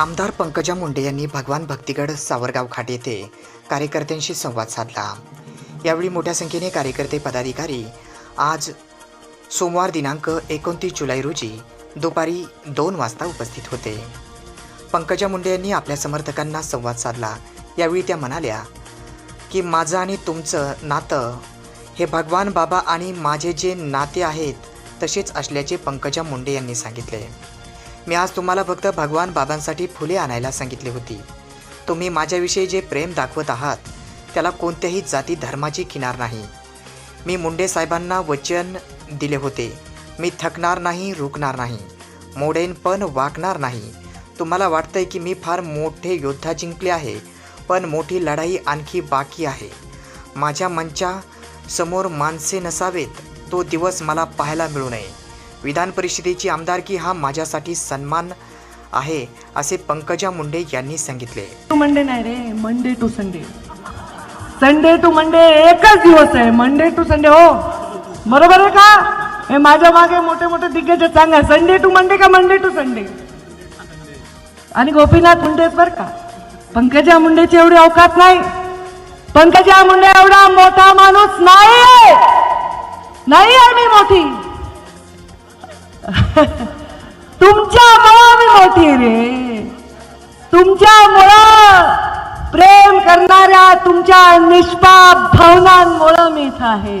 आमदार पंकजा मुंडे यांनी भगवान भक्तिगड सावरगाव खाट येथे कार्यकर्त्यांशी संवाद साधला. यावेळी मोठ्या संख्येने कार्यकर्ते पदाधिकारी आज सोमवार दिनांक एकोणतीस जुलै रोजी दुपारी दोन वाजता उपस्थित होते. पंकजा मुंडे यांनी आपल्या समर्थकांना संवाद साधला. यावेळी त्या म्हणाल्या की माझं आणि तुमचं नातं हे भगवान बाबा आणि माझे जे नाते आहेत तसेच असल्याचे पंकजा मुंडे यांनी सांगितले. मी आज तुम्हाला फक्त भगवान बाबांसाठी फुले आणायला सांगितली होती. तुम्ही माझ्याविषयी जे प्रेम दाखवत आहात त्याला कोणत्याही जाती धर्माची किनार नाही. मी मुंडे साहेबांना वचन दिले होते. मी थकणार नाही रुकणार नाही. मोडेन पण वाकणार नाही. तुम्हाला वाटतंय की मी फार मोठे योद्धा जिंकले आहे पण मोठी लढाई आणखी बाकी आहे. माझ्या मंचा समोर माणसे नसावेत तो दिवस मला पाहायला मिळू नये. विधान परिषदेची आमदारकी हा माझ्यासाठी सन्मान आहे असे पंकजा मुंडे यांनी सांगितले. टू मंडे नाही रे Monday to Sunday. Sunday to Monday एकच दिवस आहे मंडे टू संडे हो. बरोबर आहे का? हे माझ्या मागे मोठे मोठे दिग्गज सांगा संडे टू मंडे का मंडे टू संडे? आणि गोपीनाथ मुंडे बर का. पंकजा मुंडेची एवढी अवकात नाही. पंकजा मुंडे एवढा मोठा माणूस नाही नाही आहे मी मोठी. तुमच्यामुळं मी मोठी रे. तुमच्यामुळं प्रेम करणाऱ्या तुमच्या निष्पाप भावनांमुळं मी इथं आहे.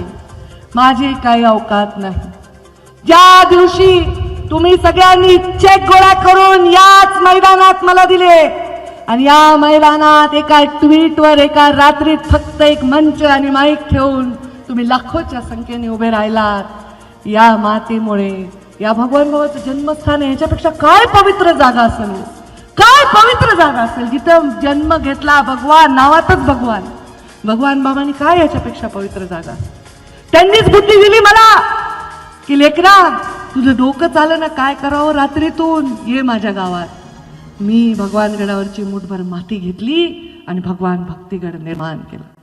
माझी काही अवकात नाही. ज्या दिवशी तुम्ही सगळ्यांनी चेक गोळा करून याच मैदानात मला दिले आणि या मैदानात एका ट्विटवर एका रात्रीत फक्त एक मंच आणि माईक ठेवून तुम्ही लाखोच्या संख्येने उभे राहिलात या मातीमुळे या भगवान बाबाचं जन्मस्थान आहे. याच्यापेक्षा काय पवित्र जागा असेल? काय पवित्र जागा असेल? जिथं जन्म घेतला भगवान नावातच भगवान. भगवान बाबांनी काय याच्यापेक्षा पवित्र जागा? त्यांनीच बुद्धी दिली मला. की लेकरा तुझं डोकं चालं ना काय करावं रात्रीतून? ये माझ्या गावात. मी भगवानगडावरची मुठभर माती घेतली आणि भगवान भक्तिगड निर्माण केला.